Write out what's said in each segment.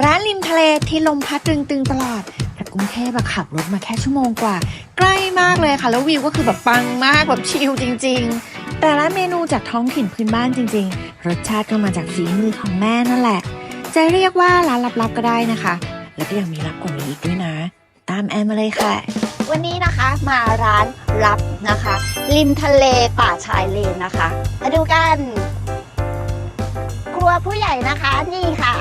ร้านริมทะเลที่ลมพัดตึงๆตลอดแต่กรุงเทพอะขับรถมาแค่ชั่วโมงกว่า ใกล้มากเลยค่ะ แล้ววิวก็คือแบบปังมากแบบชิลจริง ๆ แต่ละเมนูจากท้องถิ่นพื้นบ้านจริง ๆ รสชาติก็มาจากฝีมือของแม่นั่นแหละ จะเรียกว่าร้านลับๆก็ได้นะคะ แล้วก็ยังมีลับกว่านี้อีกด้วยนะ ตามแอมมาเลยค่ะ วันนี้นะคะมาร้านลับนะคะ ริมทะเลป่าชายเลนนะคะ มาดูกัน ครัวผู้ใหญ่นะคะนี่ค่ะ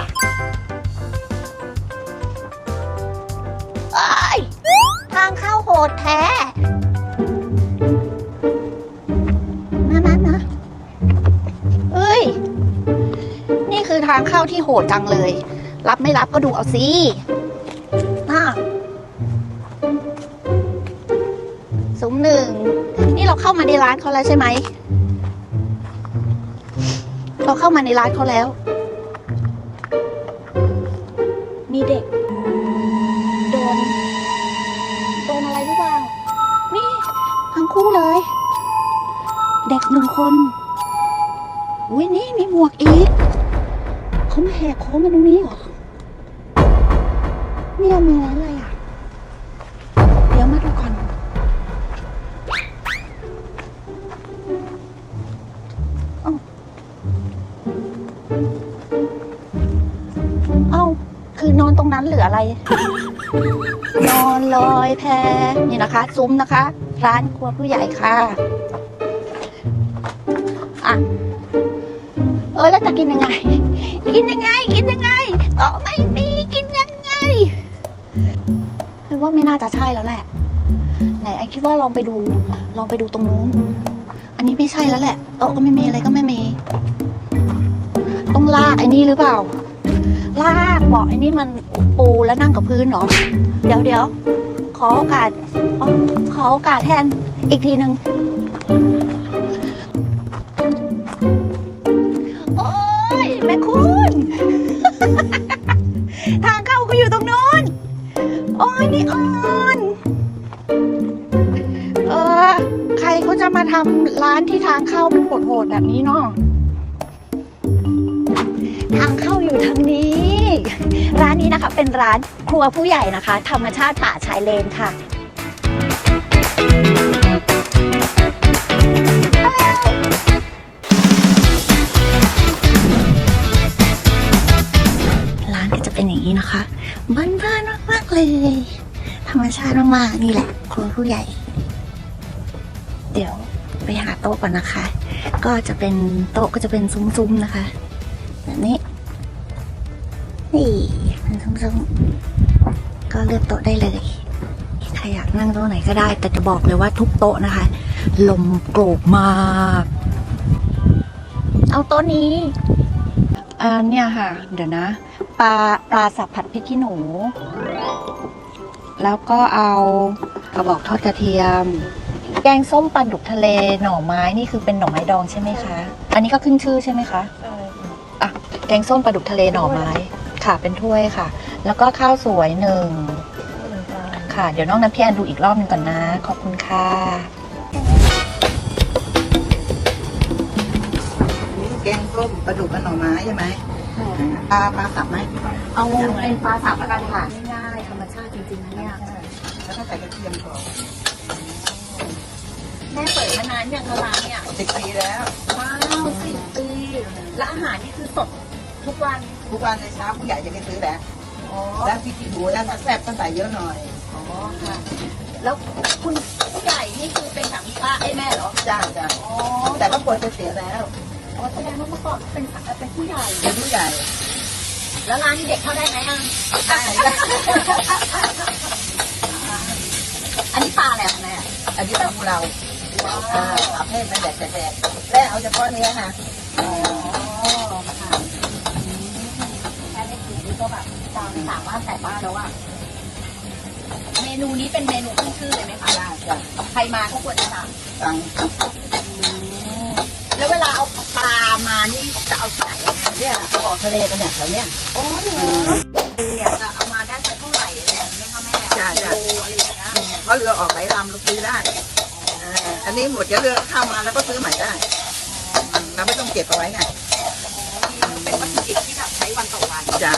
ยทางเข้าโหดแท้ มามามาเอ้ย นี่คือทางเข้าที่โหดจังเลย รับไม่รับก็ดูเอาสิน่าซุ้มหนึ่ง นี่เราเข้ามาในร้านเขาแล้วใช่ไหม เราเข้ามาในร้านเขาแล้ว มีเด็ก หนึ่งคนอุ้ยนี่มีหมวกอีกเขามาแหกโค้งมาตรงนี้เหรอเนี่ยมีอะไรอะ เดี๋ยวมาดูก่อนเอ้าคือนอนตรงนั้นหรืออะไร นอนลอยแพนี่นะคะ ซุ้มนะคะ ร้านครัวผู้ใหญ่ค่ะ อะ เออแล้วจะกินยังไง กินยังไง กินยังไงอ๋อไม่มีกินยังไงคือว่าไม่น่าจะใช่แล้วแหละ ไหนไอคิดว่าลองไปดู ลองไปดูตรงนู้น อันนี้ไม่ใช่แล้วแหละโต๊ะก็ไม่มีอะไรก็ไม่มี ต้องลากไอ้นี่หรือเปล่า ลากเบอกไอ้นี่มันปูแล้วนั่งกับพื้นเหรอ เดี๋ยวเดี๋ยวขอโอกาสขอโอกาสแทนอีกทีหนึ่ง นี่ออนเออ ใครเขาจะมาทำร้านที่ทางเข้ามันโหดๆแบบนี้เนาะทางเข้าอยู่ทางนี้ ร้านนี้นะคะเป็นร้านครัวผู้ใหญ่นะคะ ธรรมชาติป่าชายเลนค่ะร้านก็จะเป็นอย่างนี้นะคะบ้านๆมากๆเลย ธรรมชาติมากๆนี่แหละครัวผู้ใหญ่ เดี๋ยวไปหาโต๊ะก่อนนะคะ ก็จะเป็นโต๊ะก็จะเป็นซุ้มๆนะคะ แบบนี้ นี่เป็นซุ้มๆก็เลือกโต๊ะได้เลยใครอยากนั่งโต๊ะไหนก็ได้ แต่จะบอกเลยว่าทุกโต๊ะนะคะ ลมโกรกมาก เอาโต๊ะนี้อ่าเนี่ยค่ะ เดี๋ยวนะ ปลาปลาสับผัดพริกขี้หนู แล้วก็เอากระบอกทอดกระเทียม แกงส้มปลาดุกทะเลหน่อไม้นี่คือเป็นหน่อไม้ดองใช่ไหมคะ อันนี้ก็ขึ้นชื่อใช่ไหมคะอะแกงส้มปลาดุกทะเลหน่อไม้ค่ะเป็นถ้วยค่ะ แล้วก็ข้าวสวยหนึ่งค่ะ เดี๋ยวน้องน้ำพี่แอนดูอีกรอบหนึงก่อนนะ ขอบคุณค่ะนี่แกงส้มปลาดุกกับหน่อไม้ใช่ไหมปลาปลาสับไหมเอาเป็นปลาสับละกันค่ะ ทียมก่อนแม่เปิดมานานยังคะร้านเนี่ยสิบปีแล้วว้าวสิบปีและอาหารนี่คือสดทุกวันทุกวันในเช้าผู้ใหญ่จะไปซื้อแล้วอ๋อแล้วพริกขี้หนูแล้วถ้าแซ่บก็ใส่เยอะหน่อยอ๋อค่ะ แล้วคุณผู้ใหญ่นี่คือเป็นสามีป้าไอ้แม่เหรอจ้าจ้าอ๋อแต่ว่าควรจะเสียแล้วอ๋อแสดงว่าเมื่อก่อนเป็นเป็นผู้ใหญ่เป็นผู้ใหญ่ แล้วร้านนี้เด็กเข้าได้ไหมอะได้อันนี้ ปลาอะไรของแม่อันนี้ของเราอ่าเอาให้มันแดดแดดแล้วเอาเฉพาะเนื้อค่ะอ๋อค่ะอืมแค่ได้กินนี่ก็แบบจานสามารถแต่บ้านแล้วอะเมนูนี้เป็นเมนูขึ้นชื่อเลยไหมคะจ้าจ้าใครมาก็ควรจะสั่งสั่งแล้วเวลาเอาปลามานี่จะเอาที่ไหนเนี่ยออกทะเลกันเนี่ยแถวเนี้ยโอ้โหเนี่ยจะเอามาได้ ราะเรือออกหลายลำเราซื้อได้อันนี้หมดจะเรือเข้ามาแล้วก็ซื้อใหม่ได้เราไม่ต้องเก็บเอาไว้ไงเป็นวัตถุดิบที่แบบใช้วันต่อวันจ้ะ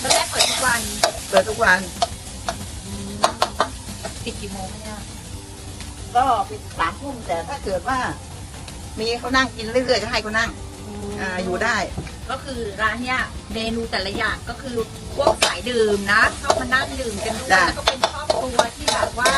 แล้วแม่เปิดทุกวัน เปิดทุกวันปิดกี่โมงเนี่ยก็ปิดสามทุ่มแต่ถ้าเกิดว่า มีเขานั่งกินเรื่อยๆจะให้เขานั่งออยู่ได้ ก็คือร้านเนี้ยเมนูแต่ละอย่างก็คือพวกสายดื่มนะชอบมานั่งดื่มกันด้วยจ้ะ แล้วก็เป็นครอบครัวที่แบบว่า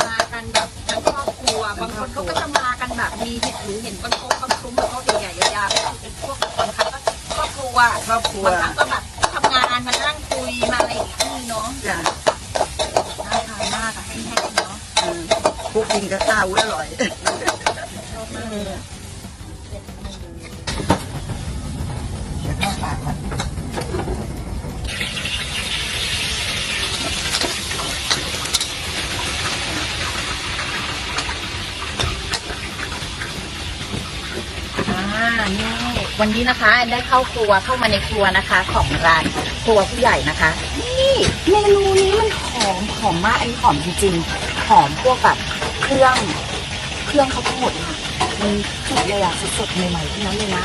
มากันแบบทั้งครอบครัวบางคนเขาก็จะมากันแบบมีเห็ดหรือเห็นบางโต๊ะบางซุ้มบางโต๊ะใหญ่ๆยาวๆเป็นพวกบางครั้งก็ครอบครัวครอบครัว บางครั้งก็แบบทำงานมานั่งคุยมาอะไรอย่างเงี้ยมีเนาะจ้ะน่าทานมากอะแห้งๆเนาะ อืมพวกกินกับข้าวอุ๊ยอร่อย ชอบมากเลยอะ เดี๋ยวเข้าปากก่อน อ่า นี่วันนี้นะคะได้เข้าครัวเข้ามาในครัวนะคะ ของร้านครัวผู้ใหญ่นะคะ นี่เมนูนี้มันหอมหอมมากอันนี้หอมจริงๆหอมพวกแบบเครื่องเครื่องเขาทั้งหมดอะมันสดเลยอะสดๆใหม่ๆทั้งนั้นเลยนะ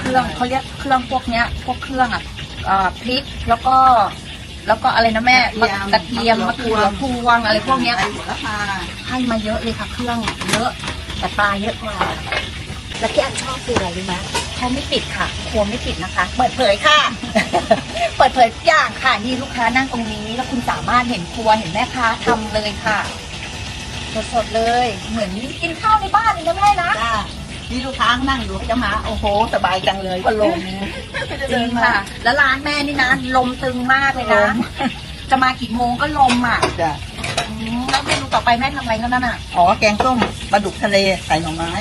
เครื่องเขาเรียกเครื่องพวกเนี้ย พวกเครื่องอะเอ่อพริกแล้วก็ แล้วก็อะไรนะแม่มะกระเทียมมะเขือพวงอะไรพวกเนี้ยไอ้หัวละพาให้มาเยอะเลยค่ะเครื่องเยอะแต่ปลาเยอะกว่า แล้วที่อันชอบคืออะไรรู้ไหมเขาไม่ปิดค่ะ ครัวไม่ปิดนะคะ เปิดเผยค่ะ เปิดเผยทุกอย่างค่ะนี่ลูกค้านั่งตรงนี้ แล้วคุณสามารถเห็นครัวเห็นแม่ค้าทำเลยค่ะสดๆเลย เหมือนกินข้าวในบ้านเลยนะแม่นะจ้านี่ลูกค้านั่งอยู่เขาจะมาโอ้โห สบายจังเลยก็ลงจริงค่ะ แล้วร้านแม่นี่นะลมตึงมากเลยนะลมจะมากี่โมงก็ลมอะจ้ะอืมแล้วเมนูต่อไปแม่ทำอะไรก็นั่นอะ อ๋อแกงส้มปลาดุกทะเลใส่หน่อไม้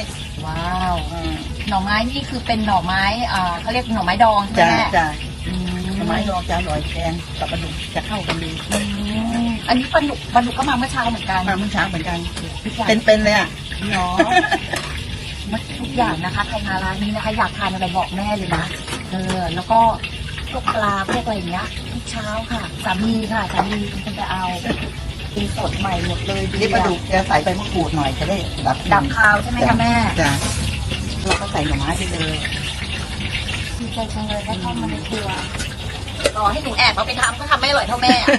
ว้าวอืมหน่อไม้นี่คือเป็นหน่อไม้อ่าเขาเรียกหน่อไม้ดองใช่ไหมจ้าแม่จ้าอืหน่อไม้ดองจะอร่อยแกงกับปลาดุกจะเข้ากันดีอืมอันนี้ปลาดุกปลาดุกก็มาเมื่อเช้าเหมือนกันมาเมื่อเช้าเหมือนกันทุกอย่างเป็นๆเลยอะเนาะทุกอย่างนะคะใครมาร้านนี้นะคะ อยากทานอะไรบอกแม่เลยนะเออแล้วก็พวกปลาพวกอะไรอย่างเงี้ยทุกเช้าค่ะสามีค่ะสามีเป็นคนไปเอา กินสดใหม่หมดเลยนี่ปลาดุกจะใส่ใบมะกรูดหน่อยจะได้ดับดับคาวใช่ไหมคะแม่จ้ะแล้วก็ใส่หน่อไม้ไปเลยดีใจจังเลยได้เข้ามาในครัวรอให้หนูแอบเอาไปทำก็ทำไม่อร่อยเท่าแม่อะ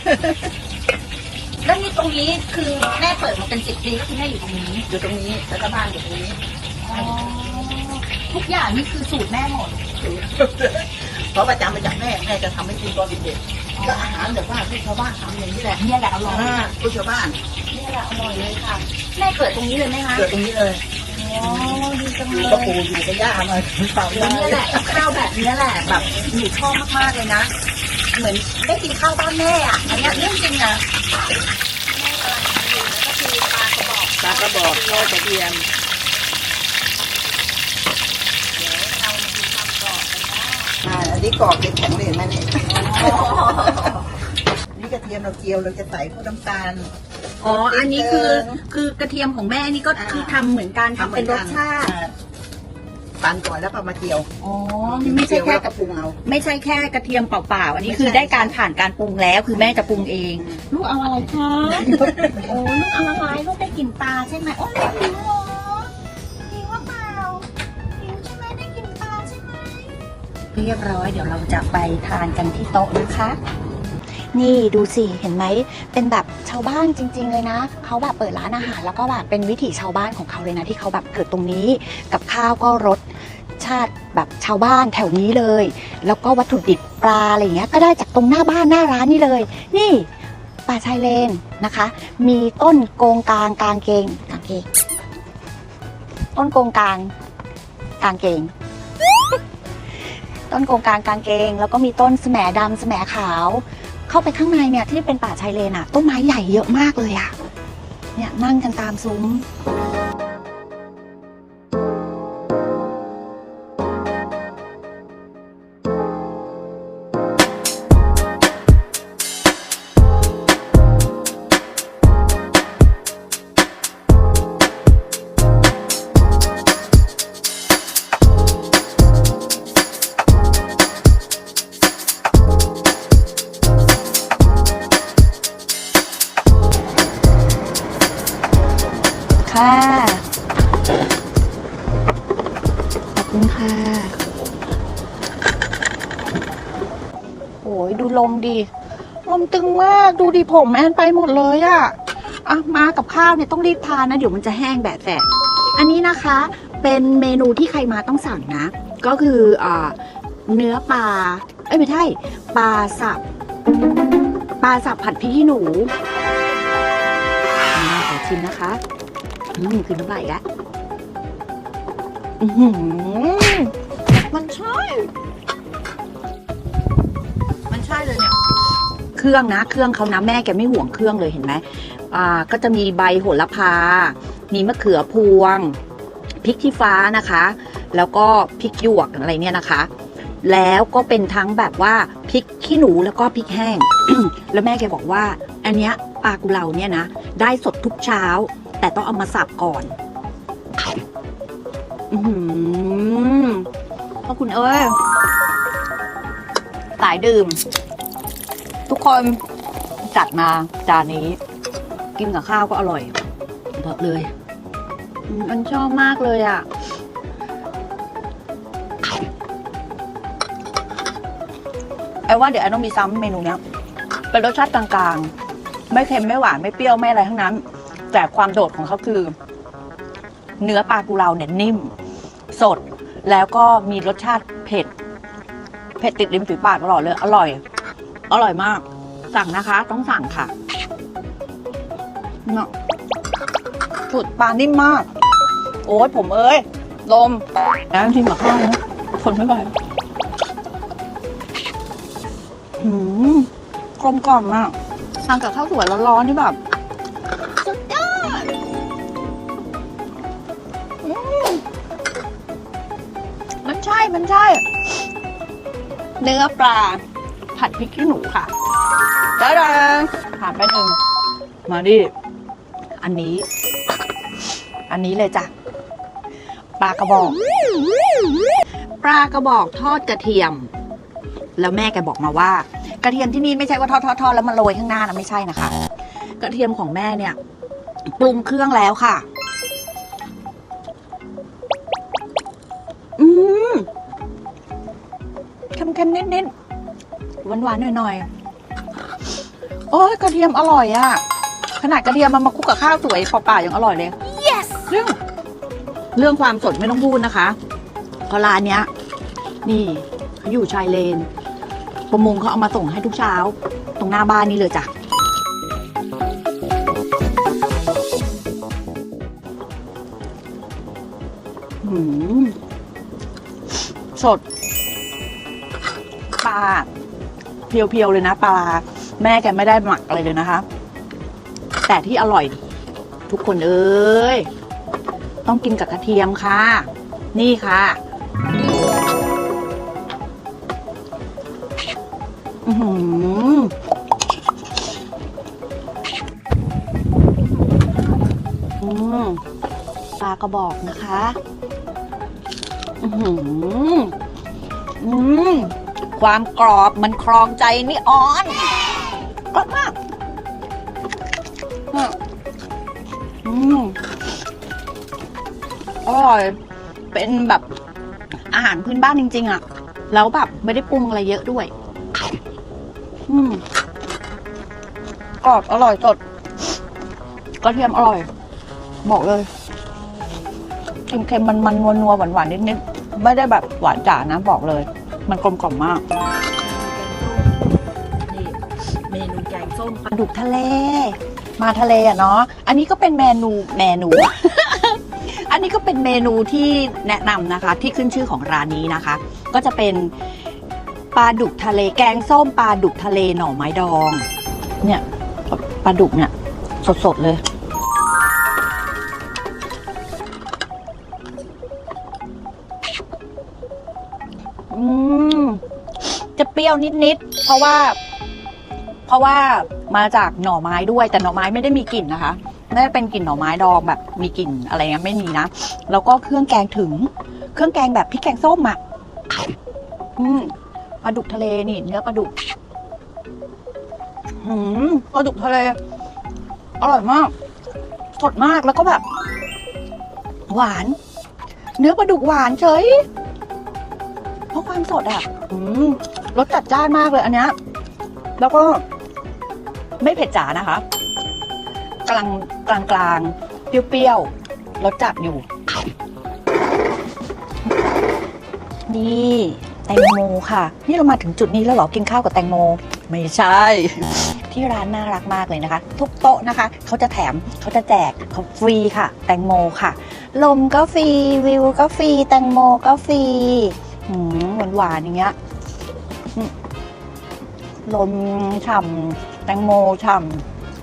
แล้วนี่ตรงนี้คือแม่เปิดมาเป็นสิบปีก็คือแม่อยู่ตรงนี้อยู่ตรงนี้แล้วก็บ้านอยู่ตรงนี้ทุกอย่างนี่คือสูตรแม่หมด เพราะประจำมาจากแม่แม่จะทำให้กินตอนเด็กๆ ก็อาหารแบบว่าที่ชาวบ้านทำอย่างนี้แหละเนี่ยแหละอร่อยอ่าผู้ชาวบ้านเนี่ยแหละอร่อยเลยค่ะแม่เกิดตรงนี้เลยไหมคะเกิดตรงนี้เลยอ๋อดีจังอเลยู่กับยปู่อยู่กับย่ามาถึงเต่าแล้วเนี่ยแหละข้าวแบบเนี้ยแหละแบบหนูชอบมากๆเลยนะ เหมือนได้กินข้าวบ้านแม่อะอันเนี้ยเรื่องจริงนะแม่กำลังทำอยู่นะก็คือปลากระบอกตากระบอกทอดกระเทียมเดี๋ยวเรามาดูความกรอบกันนะอ่าอันนี้กรอบเป็นแข็งเลยเห็นไหมเนี่ยนี่กระเทียมเราเจียวเราจะใส่พวกน้ำตาล อ๋อ อันนี้คือคือกระเทียมของแม่นี่ก็คือทำเหมือนกันทำเป็นรสชาติอ่ปั่นก่อนแล้วก็มาเจียวอ๋อนี่ไม่ใช่แค่เจียวล้วก็ปรุงเอาไม่ใช่แค่กระเทียมเปล่าๆอันนี้ไม่ใช่คือได้การผ่านการปรุงแล้วคือแม่จะปรุงเอง ลูกเอาอะไรคะโอ้ลูกเอาอะไรลูกได้กลิ่นปลาใช่ไหมโอ้ย เรียบร้อย เดี๋ยวเราจะไปทานกันที่โต๊ะนะคะ นี่ดูสิเห็นไหมเป็นแบบชาวบ้านจริง ๆ เลยนะเขาแบบเปิดร้านอาหาร แล้วก็แบบเป็นวิถีชาวบ้านของเขาเลยนะที่เขาแบบเกิดตรงนี้ กับข้าวก็รสชาติแบบชาวบ้านแถวนี้เลย แล้วก็วัตถุดิบปลาอะไรอย่างเงี้ยก็ได้จากตรงหน้าบ้านหน้าร้านนี่เลย นี่ป่าชายเลนนะคะ มีต้นโกงกลางกลางเกงกลางเกงต้นโกงกลางกลางเกง ต้นโกงกลางกางเกง แล้วก็มีต้นแสมดำแสมขาว เข้าไปข้างในเนี่ยที่เป็นป่าชายเลนอะต้นไม้ใหญ่เยอะมากเลยอะเนี่ยนั่งกันตามซุ้ม มดิลมตึงมากดูดิผมแอนไปหมดเลยอะอะมากับข้าวเนี่ยต้องรีบทานนะเดี๋ยวมันจะแห้งแบบแสบอันนี้นะคะเป็นเมนูที่ใครมาต้องสั่งนะ ก็คืออเนื้อปลาเอ้ยไม่ใช่ปลาสับปลาสับผัดพริกขี้หนูมาขอชิมนะคะอืมคือน้ำลายอีกแล้วอื้อหือมันใช่ ใช่เลยเนี่ยเครื่องนะ เครื่องเขานะแม่แกไม่ห่วงเครื่องเลยเห็นไหมอ่าก็จะมีใบโหระพา มีมะเขือพวงพริกชี้ฟ้านะคะ แล้วก็พริกหยวกอะไรเนี่ยนะคะ แล้วก็เป็นทั้งแบบว่าพริกขี้หนูแล้วก็พริกแห้ง แล้วแม่แกบอกว่า อันเนี้ยปลากุเลาเนี่ยนะ ได้สดทุกเช้า แต่ต้องเอามาสับก่อนอือหือพ่อคุณเอ้ย สายดื่ม ทุกคนจัดมาจานนี้ กินกับข้าวก็อร่อยบอกเลย มันชอบมากเลยอะไอ้ว่าเดี๋ยวไอ้ต้องมีซ้ำเมนูเนี้ยเป็นรสชาติกลางๆ ไม่เค็มไม่หวานไม่เปรี้ยวไม่อะไรทั้งนั้น แต่ความโดดของเขาคือ เนื้อปลากุเลาเนี่ยนิ่ม สดแล้วก็มีรสชาติเผ็ด เผ็ดติดริมฝีปากตลอดเลย อร่อย อร่อยมาก สั่งนะคะ ต้องสั่งค่ะเนาะสุดปลานิ่มมาก โอ้ยผมเอ้ย ลมน้ำชิมกับข้าวนะทนไม่ไหวหืมกลมกล่อมมากทานกับข้าวสวยร้อนๆที่แบบ สุดยอดมันใช่ มันใช่ เนื้อปลา ผัดพริกขี้หนูค่ะได้เลยผ่านไปหนึ่งมาดิ อันนี้ อันนี้เลยจ้ะ ปลากระบอก ปลากระบอกทอดกระเทียม แล้วแม่แกบอกมาว่า กระเทียมที่นี่ไม่ใช่ว่าทอดทอดทอดแล้วมาโรยข้างหน้านะไม่ใช่นะคะ กระเทียมของแม่เนี่ย ปรุงเครื่องแล้วค่ะ เค็มๆนิดๆหวานๆหน่อยๆโอ้ยกระเทียมอร่อยอะขนาดกระเทียมมันมาคลุกกับข้าวสวยเปล่าๆยังอร่อยเลย yes เรื่องเรื่องความสดไม่ต้องพูดนะคะเพราะร้านเนี้ย นี่เขาอยู่ชายเลน ประมงเขาเอามาส่งให้ทุกเช้า ตรงหน้าบ้านนี่เลยจ้ะหืมสด พียวๆเลยนะปลาแม่แกไม่ได้หมักอะไรเลยนะคะ แต่ที่อร่อย ทุกคนเอ้ยต้องกินกับกระเทียมค่ะ นี่ค่ะอือหืออืมปลากระบอกนะคะ อือหืออืม ความกรอบมันครองใจนี่อ่อนกรอบมากอืมอร่อย เป็นแบบอาหารพื้นบ้านจริง ๆ อะ แล้วแบบไม่ได้ปรุงอะไรเยอะด้วย อืมกรอบอร่อยสดกระเทียมอร่อย บอกเลยเค็มๆมันมันนัวนัวๆหวานหวานๆนิดๆไม่ได้แบบหวานจ๋านะบอกเลย มันกลมกล่อมมาก นี่เมนูแกงส้มปลาดุกทะเล มาทะเลอะเนาะ อันนี้ก็เป็นเมนูเมนู อันนี้ก็เป็นเมนูที่แนะนำนะคะ ที่ขึ้นชื่อของร้านนี้นะคะ ก็จะเป็นปลาดุกทะเลแกงส้มปลาดุกทะเลหน่อไม้ดอง เนี่ยปลาดุกเนี่ย สดๆเลย รี้ยวนิดๆเพราะว่า เพราะว่ามาจากหน่อไม้ด้วย แต่หน่อไม้ไม่ได้มีกลิ่นนะคะไม่ได้เป็นกลิ่นหน่อไม้ดองแบบมีกลิ่นอะไรเงี้ยไม่มีนะแล้วก็เครื่องแกงถึง เครื่องแกงแบบพริกแกงส้มอะอืมปลาดุกทะเลนี่เนื้อปลาดุกหืมปลาดุกทะเลอร่อยมาก สดมากแล้วก็แบบ หวาน เนื้อปลาดุกหวานเฉยเพราะความสดอะ อืม รสจัดจ้านมากเลยอันเนี้ย แล้วก็ไม่เผ็ดจ๋านะคะ กลางกลางกลางๆเปรี้ยวๆรสจัดอยู่ นี่แตงโมค่ะ นี่เรามาถึงจุดนี้แล้วเหรอกินข้าวกับแตงโม ไม่ใช่ ที่ร้านน่ารักมากเลยนะคะ ทุกโต๊ะนะคะ เขาจะแถมเขาจะแจกเขาฟรีค่ะ แตงโมค่ะ ลมก็ฟรีวิวก็ฟรีแตงโมก็ฟรีหวานๆอย่างเงี้ย ลมฉ่ำแตงโมฉ่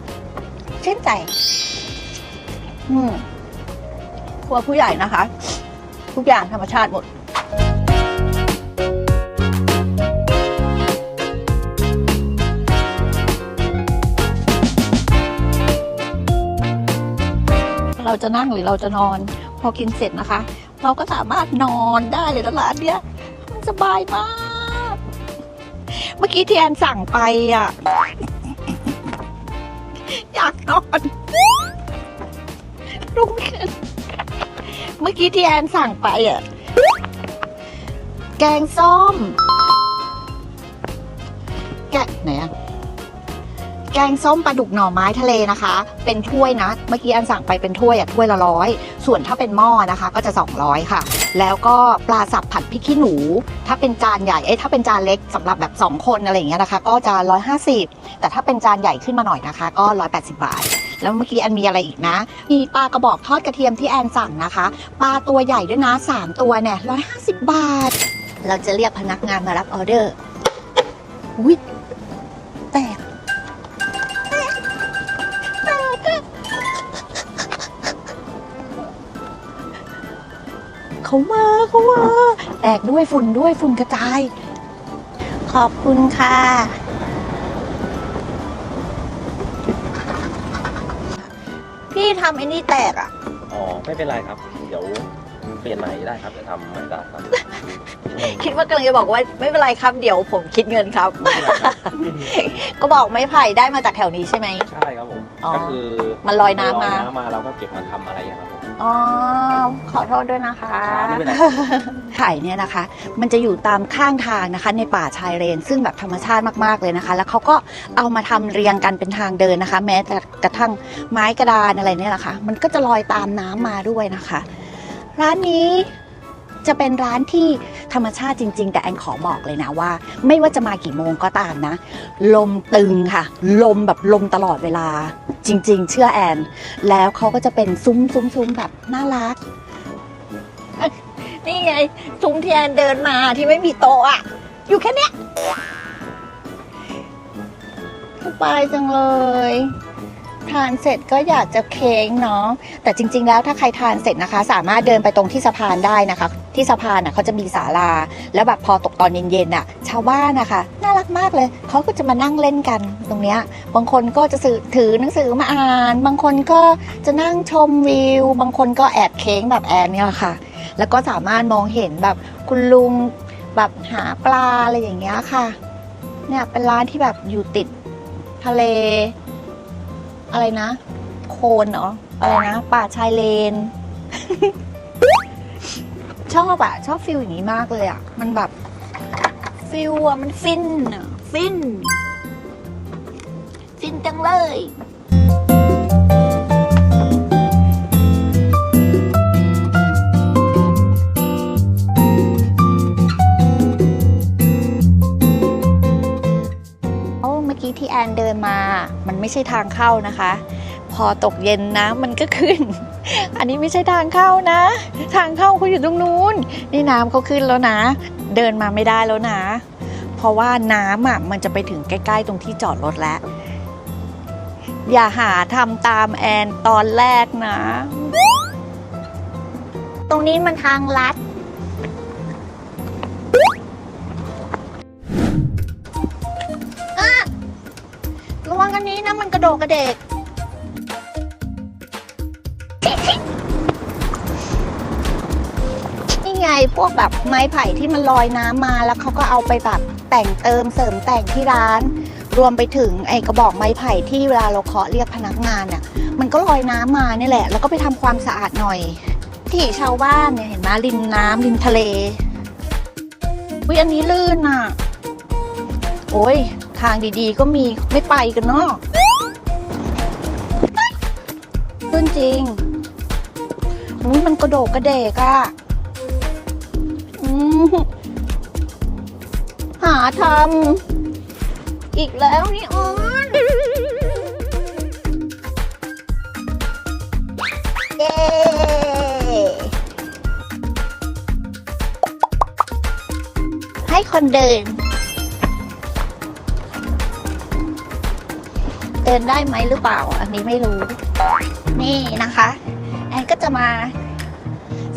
ำชื่นใจ อืมครัวผู้ใหญ่นะคะ ทุกอย่างธรรมชาติหมดเราจะนั่งหรือเราจะนอน พอกินเสร็จนะคะ เราก็สามารถนอนได้เลยร้านเนี้ยมันสบายมาก เมื่อกี้ที่แอนสั่งไปอะ อยากนอนรุ่ขึ้นเมื่อกี้ที่แอนสั่งไปอะ แกงส้ม แกะไหนอะ แกงส้มปลาดุกหน่อไม้ทะเลนะคะ เป็นถ้วยนะ เมื่อกี้อันสั่งไปเป็นถ้วยอะถ้วยละร้อยส่วนถ้าเป็นหม้อนะคะก็จะ 200 ค่ะ แล้วก็ปลาสับผัดพริกขี้หนู ถ้าเป็นจานใหญ่เอ้ถ้าเป็นจานเล็กสำหรับแบบ 2 คนอะไรอย่างเงี้ยนะคะ ก็จะ 150 แต่ถ้าเป็นจานใหญ่ขึ้นมาหน่อยนะคะ ก็ 180 บาทแล้วเมื่อกี้อันมีอะไรอีกนะ มีปลากระบอกทอดกระเทียมที่แอนสั่งนะคะ ปลาตัวใหญ่ด้วยนะ 3 ตัวเนี่ย150บาท เราจะเรียกพนักงานมารับออเดอร์ อุ้ยแตก เขามาเขามาแตกด้วยฝุ่นด้วยฝุ่นกระจาย ขอบคุณค่ะ พี่ทำไอ้นี่แตกอะ อ๋อ ไม่เป็นไรครับ เดี๋ยวเปลี่ยนใหม่ได้ครับจะทำใหม่ได้ครับคิดว่ากำลังจะบอกว่าไม่เป็นไรครับ เดี๋ยวผมคิดเงินครับไม่เป็นไรครับก็บอกไม้ไผ่ได้มาจากแถวนี้ใช่ไหม ใช่ครับผมอ๋อก็คือมันลอยน้ำมาลอยน้ำมาเราก็เก็บมาทำอะไรอะครับผม อ๋อ ขอโทษด้วยนะคะครับไม่เป็นไร ไข่เนี่ยนะคะ มันจะอยู่ตามข้างทางนะคะ ในป่าชายเลน ซึ่งแบบธรรมชาติมากๆเลยนะคะ แล้วเขาก็เอามาทำเรียงกันเป็นทางเดินนะคะ แม้แต่กระทั่งไม้กระดานอะไรเนี่ยแหละค่ะมันก็จะลอยตามน้ำมาด้วยนะคะ ร้านนี้ จะเป็นร้านที่ธรรมชาติจริง ๆ แต่แอนขอบอกเลยนะว่า ไม่ว่าจะมากี่โมงก็ตามนะ ลมตึงค่ะ ลมแบบลมตลอดเวลา จริง ๆ เชื่อแอน แล้วเขาก็จะเป็นซุ้มซุ้มซุ้มแบบน่ารัก นี่ไงซุ้มที่แอนเดินมาที่ไม่มีโต๊ะอะอยู่แค่เนี้ยสบายจังเลยทานเสร็จก็อยากจะเค้งเนาะแต่จริง ๆ แล้วถ้าใครทานเสร็จนะคะ สามารถเดินไปตรงที่สะพานได้นะคะ ที่สะพานน่ะเขาจะมีศาลา แล้วแบบพอตกตอนเย็นๆน่ะ ชาวบ้านนะคะน่ารักมากเลยเขาก็จะมานั่งเล่นกันตรงเนี้ยบางคนก็จะซื้อถือหนังสือมาอ่าน บางคนก็จะนั่งชมวิว บางคนก็แอบเค้งแบบแอนเนี่ยค่ะ แล้วก็สามารถมองเห็นแบบคุณลุงแบบหาปลาอะไรอย่างเงี้ยค่ะ เนี่ยเป็นร้านที่แบบอยู่ติดทะเล อะไรนะ โคนเนาะอะไรนะ ป่าชายเลน ชอบอะชอบฟิลอย่างนี้มากเลยอะมันแบบฟิลอะมันฟินอะฟิน ฟินจังเลยโอ้เมื่อกี้ที่แอนเดินมา มันไม่ใช่ทางเข้านะคะ พอตกเย็นน้ำมันก็ขึ้น อันนี้ไม่ใช่ทางเข้านะ ทางเข้าเขาอยู่ตรงนู้น นี่น้ำเขาขึ้นแล้วนะ เดินมาไม่ได้แล้วนะ เพราะว่าน้ำอะมันจะไปถึงใกล้ ๆ ตรงที่จอดรถแล้ว อย่าหาทำตามแอนตอนแรกนะ ตรงนี้มันทางลัดระวังอันนี้นะมันกระโดดกระเดก ไงพวกแบบไม้ไผ่ที่มันลอยน้ำมาแล้วเขาก็เอาไปแบบแต่งเติมเสริมแต่งที่ร้าน รวมไปถึงไอ้กระบอกไม้ไผ่ที่เวลาเราเคาะเรียกพนักงานน่ะมันก็ลอยน้ำมานี่แหละ แล้วก็ไปทำความสะอาดหน่อย ที่ชาวบ้านเนี่ยเห็นไหมริมน้ำริมทะเลวิอันนี้ลื่นอะ โอ้ยทางดีๆก็มีไม่ไปกันเนาะขึ้นจริงอุ้ยมันกระโดกกระเดกอะ หาทำอีกแล้วนี่ออนเย้ให้คนเดิน เดินได้ไหมหรือเปล่า อันนี้ไม่รู้ นี่นะคะ แอนก็จะมา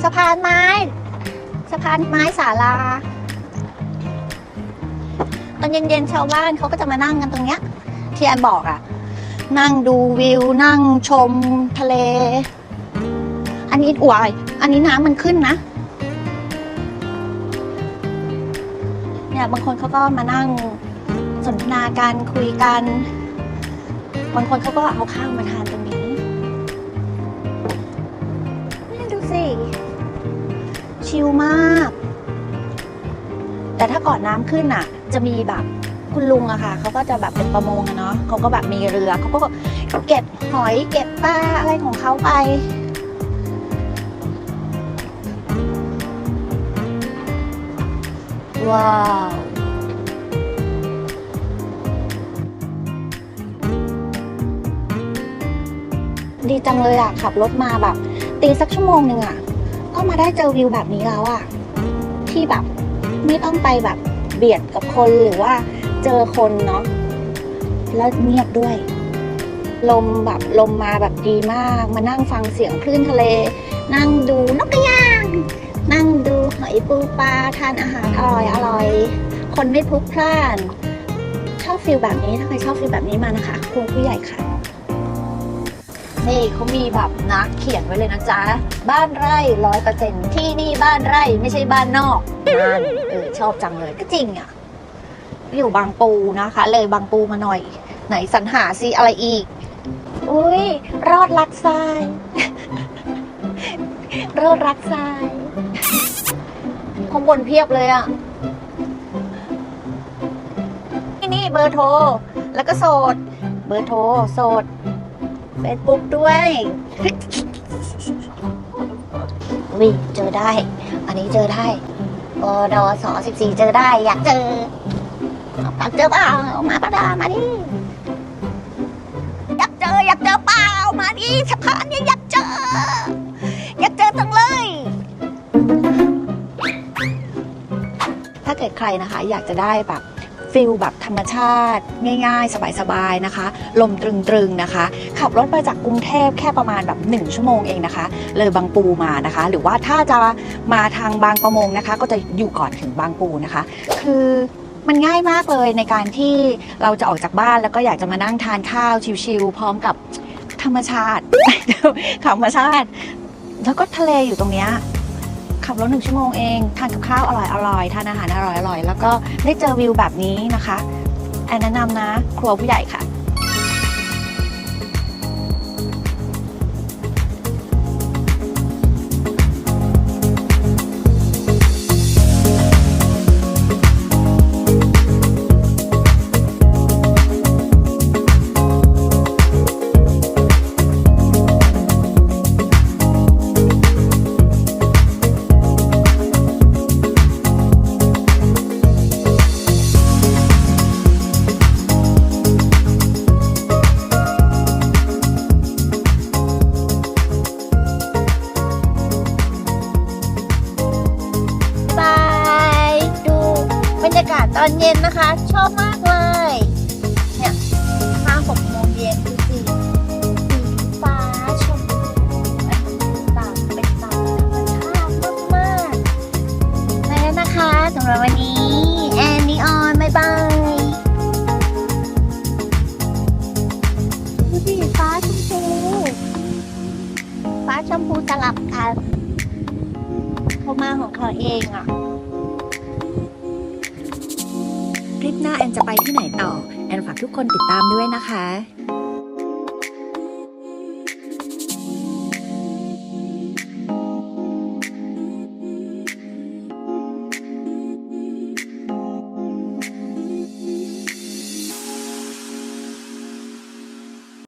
สะพานไม้ สะพานไม้ศาลาตอนเย็นๆชาวบ้านเขาก็จะมานั่งกันตรงเนี้ยที่แอนบอกอะนั่งดูวิว นั่งชมทะเล อันนี้อวยอันนี้น้ำมันขึ้นนะ เนี่ยบางคนเขาก็มานั่งสนทนากันคุยกัน บางคนเขาก็เอาข้าวมาทาน ชิลมาก แต่ถ้าก่อนน้ำขึ้นอะ จะมีแบบคุณลุงอะค่ะเขาก็จะแบบเป็นประมงอะเนาะเขาก็แบบมีเรือเขาก็เก็บหอยเก็บปลาอะไรของเขาไป ว้าวดีจังเลยอะขับรถมาแบบ ตีสักชั่วโมงหนึ่งอะ ก็มาได้เจอวิวแบบนี้แล้วอะที่แบบไม่ต้องไปแบบเบียดกับคนหรือว่าเจอคนเนาะแล้วเงียบด้วย ลมแบบลมมาแบบดีมาก มานั่งฟังเสียงคลื่นทะเล นั่งดูนกกระยาง นั่งดูหอยปูปลาทานอาหารอร่อยอร่อย คนไม่พลุกพล่าน ชอบฟิลแบบนี้ถ้าใครชอบฟิลแบบนี้มานะคะครูผู้ใหญ่ค่ะ นี่เขามีแบบนักเขียนไว้เลยนะจ๊ะ บ้านไร่ร้อยเปอร์เซ็นที่นี่บ้านไร่ไม่ใช่บ้านนอกนั่นเออชอบจังเลยก็จริงอะ อยู่บางปูนะคะ เลยบางปูมาหน่อย ไหนสรรหาซิอะไรอีก อุ้ยรอดรักทราย รอดรักทรายข้างบนเพียบเลยอะนี่นี่เบอร์โทร แล้วก็โสด เบอร์โทรโสด เฟซบุ๊กด้วยวิเจอได้ อันนี้เจอได้ปอดอสอสิบสี่เจอได้ อยากเจออยากเจอเปล่ามาประดามาดิอยากเจออยากเจอเปล่ามาดิสะพานเนี่ยอยากเจอ อยากเจอจังเลย ถ้าเกิดใครนะคะ อยากจะได้แบบ ฟิลแบบธรรมชาติ ง่ายๆ สบายๆนะคะ ลมตรึงๆนะคะ ขับรถมาจากกรุงเทพแค่ประมาณแบบ 1 ชั่วโมงเองนะคะ เลยบางปูมานะคะ หรือว่าถ้าจะมาทางบางประมงนะคะ ก็จะอยู่ก่อนถึงบางปูนะคะ คือมันง่ายมากเลยในการที่เราจะออกจากบ้านแล้วก็อยากจะมานั่งทานข้าวชิลๆพร้อมกับธรรมชาติธรรมชาติ แล้วก็ทะเลอยู่ตรงเนี้ย ขับรถหนึ่งชั่วโมงเองทานกับข้าวอร่อยอร่อยทานอาหารอร่อยอร่อยแล้วก็ได้เจอวิวแบบนี้นะคะแอนแนะนำนะ ครัวผู้ใหญ่ค่ะ